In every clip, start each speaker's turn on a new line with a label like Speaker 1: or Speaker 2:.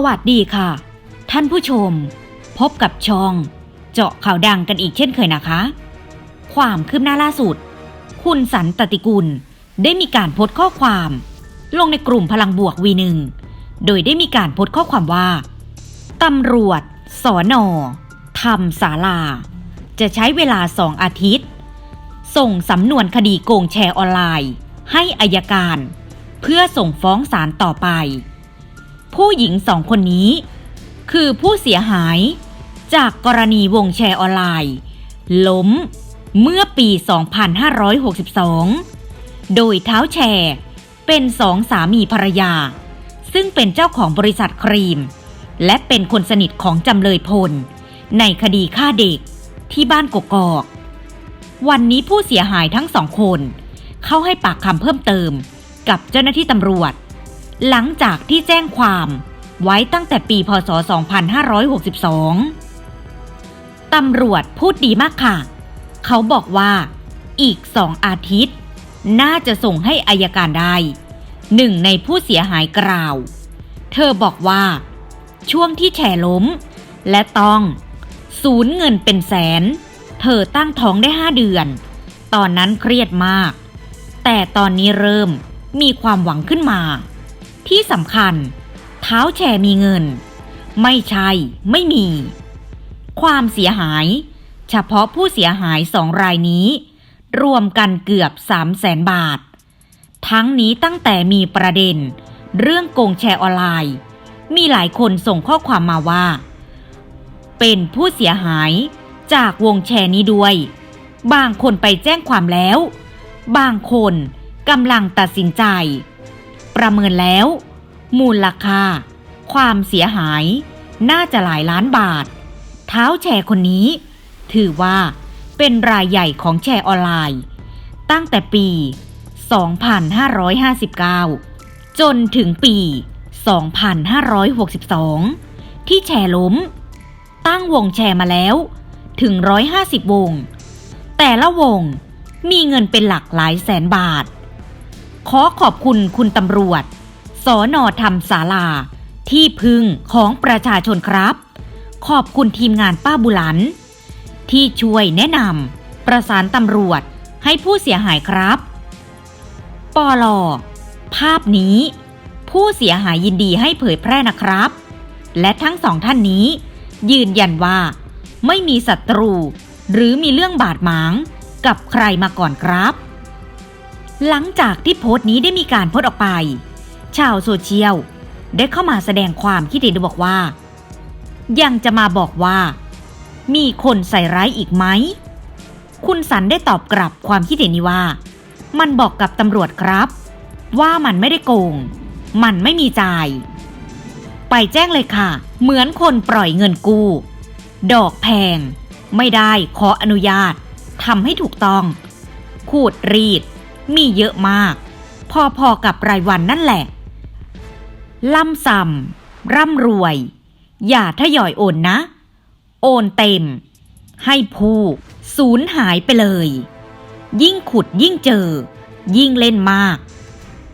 Speaker 1: สวัสดีค่ะ ท่านผู้ชม พบกับช่อง เจาะข่าวดังกันอีกเช่นเคยนะคะ ความคืบหน้าล่าสุด คุณสันตติกุลได้มีการโพสต์ข้อความ ลงในกลุ่มพลังบวกวีหนึ่งโดยได้มีการโพสต์ข้อความว่าตำรวจสอนอทำศาลา จะใช้เวลาสองอาทิตย์ ส่งสำนวนคดีโกงแชร์ออนไลน์ ให้อายการ เพื่อส่งฟ้องศาลต่อไป ผู้หญิงสองคนนี้ คือผู้เสียหาย จากกรณีวงแชร์ออนไลน์ ล้มเมื่อปี 2562 โดยเท้าแชร์ เป็นสองสามีภรรยา ซึ่งเป็นเจ้าของบริษัทครีม และเป็นคนสนิทของจำเลยพล ในคดีฆ่าเด็กที่บ้านกกอก วันนี้ผู้เสียหายทั้งสองคน เข้าให้ปากคำเพิ่มเติมกับเจ้าหน้าที่ตำรวจ หลังจากที่แจ้งความไว้ตั้งแต่ปีพศ 2562 ตำรวจพูดดีมากค่ะ เขาบอกว่าอีกสองอาทิตย์ น่าจะส่งให้อายการได้ หนึ่งในผู้เสียหายกล่าว เธอบอกว่า ช่วงที่แชร์ล้ม และต้องสูญเงินเป็นแสน เธอตั้งท้องได้ห้าเดือน ตอนนั้นเครียดมาก แต่ตอนนี้เริ่มมีความหวังขึ้นมา ที่สำคัญ เท้าแชร์มีเงิน ไม่ใช่ไม่มี ความเสียหาย เฉพาะผู้เสียหายสองรายนี้ รวมกันเกือบ3 0 0แสนบาท ทั้งนี้ตั้งแต่มีประเด็น เรื่องโกงแชร์ออนไลน์ มีหลายคนส่งข้อความมาว่า เป็นผู้เสียหายจากวงแชร์นี้ด้วย บางคนไปแจ้งความแล้ว บางคนกำลังตัดสินใจ ประเมินแล้ว มูลค่า ความเสียหาย น่าจะหลายล้านบาท เท้าแชร์คนนี้ ถือว่าเป็นรายใหญ่ของแชร์ออนไลน์ ตั้งแต่ปี 2559 จนถึงปี 2562 ที่แชร์ล้ม ตั้งวงแชร์มาแล้วถึง 150 วง แต่ละวงมีเงินเป็นหลักหลายแสนบาท ขอขอบคุณคุณตำรวจ สอนอธรรมศาลา ที่พึ่งของประชาชนครับ ขอบคุณทีมงานป้าบุหลัน ที่ช่วยแนะนำประสานตำรวจให้ผู้เสียหายครับปอลอภาพนี้ ผู้เสียหายยินดีให้เผยแพร่นะครับ และทั้งสองท่านนี้ ยืนยันว่า ไม่มีศัตรู หรือมีเรื่องบาดหมางกับใครมาก่อนครับ หลังจากที่โพสต์นี้ได้มีการโพสต์ออกไป ชาวโซเชียลได้เข้ามาแสดงความคิดเห็นบอกว่า ยังจะมาบอกว่า มีคนใส่ร้ายอีกไหม คุณสันได้ตอบกลับความคิดเห็นนี้ว่า มันบอกกับตำรวจครับ ว่ามันไม่ได้โกง มันไม่มีจ่าย ไปแจ้งเลยค่ะ เหมือนคนปล่อยเงินกู้ ดอกแพง ไม่ได้ขออนุญาตทำให้ถูกต้อง ขูดรีด มีเยอะมาก พอๆกับรายวันนั่นแหละ ล่ำซ้ำร่ำรวย อย่าทยอยโอนนะ โอนเต็ม ให้ผู้สูญหายไปเลย ยิ่งขุดยิ่งเจอ ยิ่งเล่นมาก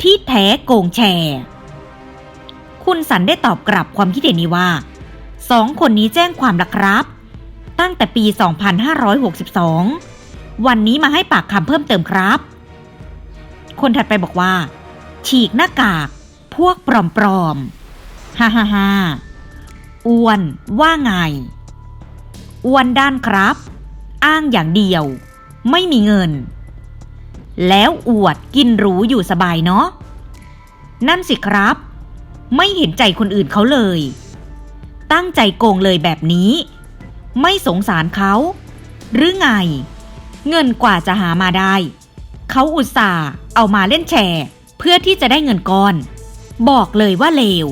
Speaker 1: ที่แท้โกงแชร์คุณสันได้ตอบกลับความคิดเห็นนี้ว่าสองคนนี้แจ้งความละครับ ตั้งแต่ปี 2562 วันนี้มาให้ปากคำเพิ่มเติมครับ คนถัดไปบอกว่า ฉีกหน้ากาก พวกปลอมๆฮ่าฮ่าฮ่าอ้วนว่าไง อ้วนด้านครับ อ้างอย่างเดียว ไม่มีเงิน แล้วอวดกินหรูอยู่สบายเนาะนั่นสิครับ ไม่เห็นใจคนอื่นเขาเลย ตั้งใจโกงเลยแบบนี้ ไม่สงสารเขา หรือไง เงินกว่าจะหามาได้ เขาอุตส่าห์เอามาเล่นแชร์ เพื่อที่จะได้เงินก้อน บอกเลยว่าเลว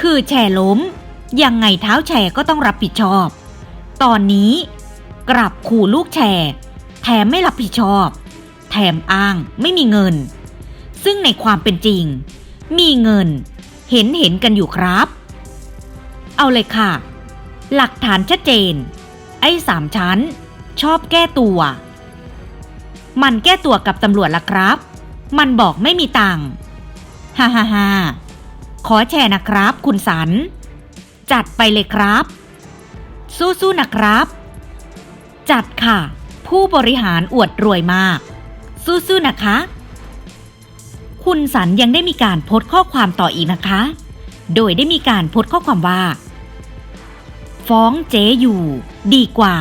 Speaker 1: คือแชร์ล้ม ยังไงเท้าแชร์ก็ต้องรับผิดชอบ ตอนนี้กลับขู่ลูกแชร์แถมไม่รับผิดชอบ แถมอ้างไม่มีเงิน ซึ่งในความเป็นจริง มีเงิน เห็นเห็นกันอยู่ครับ เอาเลยค่ะ หลักฐานชัดเจน ไอ้สามชั้น ชอบแก้ตัว มันแก้ตัวกับตำรวจละครับ มันบอกไม่มีตังค์ฮ่าฮ่าฮ่าขอแชร์นะครับ คุณสัน จัดไปเลยครับ สู้ๆนะครับ จัดค่ะ ผู้บริหารอวดรวยมาก สู้ๆนะคะ คุณสันยังได้มีการโพสต์ข้อความต่ออีกนะคะ โดยได้มีการโพสต์ข้อความว่า ฟ้องเจ๊อยู่ ดีกว่า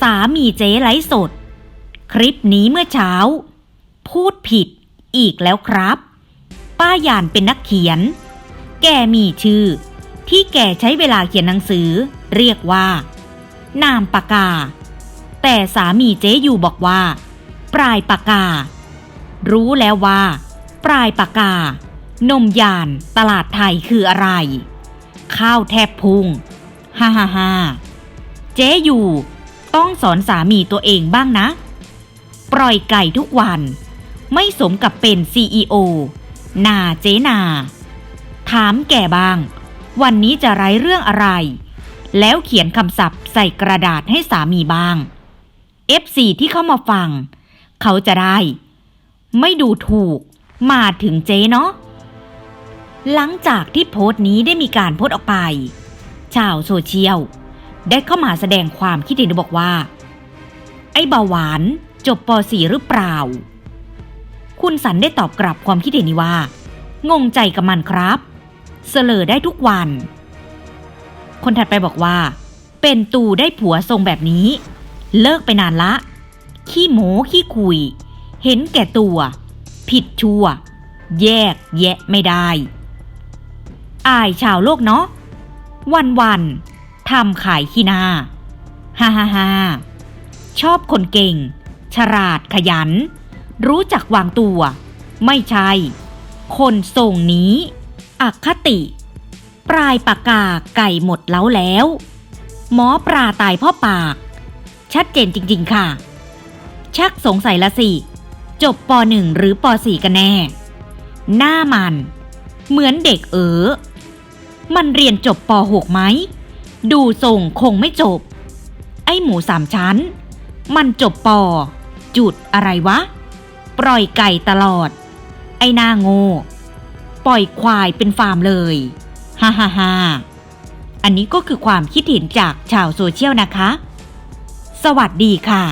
Speaker 1: สามีเจ๊ไลฟ์สด คลิปนี้เมื่อเช้า พูดผิดอีกแล้วครับ ป้ายานเป็นนักเขียน แกมีชื่อ ที่แกใช้เวลาเขียนหนังสือ เรียกว่า นามปากกา แต่สามีเจ๊อยู่บอกว่า ปลายปากกา รู้แล้วว่า ปลายปากกา นมยานตลาดไทยคืออะไร ข้าวแทบพุงฮ่าฮ่าฮ่าเจ๊อยู่ ต้องสอนสามีตัวเองบ้างนะ ปล่อยไก่ทุกวัน ไม่สมกับเป็น CEO นาเจนา ถามแก่บ้าง วันนี้จะไร้เรื่องอะไร แล้วเขียนคำศัพท์ใส่กระดาษให้สามีบ้าง F4 ที่เข้ามาฟัง เขาจะได้ ไม่ดูถูกมาถึงเจ๊เนาะหลังจากที่โพสต์นี้ได้มีการโพสต์ออกไป ชาวโซเชียล ได้เข้ามาแสดงความคิดเห็นบอกว่า ไอ้เบาหวาน จบป .4 หรือเปล่า คุณสันได้ตอบกลับความคิดเห็นนี้ว่า งงใจกับมันครับ เสลอได้ทุกวัน คนถัดไปบอกว่า เป็นตูได้ผัวทรงแบบนี้ เลิกไปนานละ ขี้โม้ขี้คุย เห็นแก่ตัว ผิดชั่ว แยกแยะไม่ได้ อายชาวโลกเนาะวันวันทำขายขี้หน้า ฮ่าฮ่าฮ่าชอบคนเก่ง ฉลาดขยัน รู้จักวางตัว ไม่ใช่ คนส่งนี้อคติ ปลายปากกาไก่หมดแล้วแล้ว หมอปลาตายพ่อปาก ชัดเจนจริง ๆ ค่ะ ชักสงสัยละสิ จบป .1 หรือป .4 กันแน่ หน้ามัน เหมือนเด็กเออมันเรียนจบป .6 ไหม ดูทรงคงไม่จบ ไอ้หมูสามชั้น มันจบป จุดอะไรวะ ปล่อยไก่ตลอด ไอ้หน้าโง่ ปล่อยควายเป็นฟาร์มเลยฮ่าฮ่าฮ่าอันนี้ก็คือความคิดเห็นจากชาวโซเชียลนะคะ สวัสดีค่ะ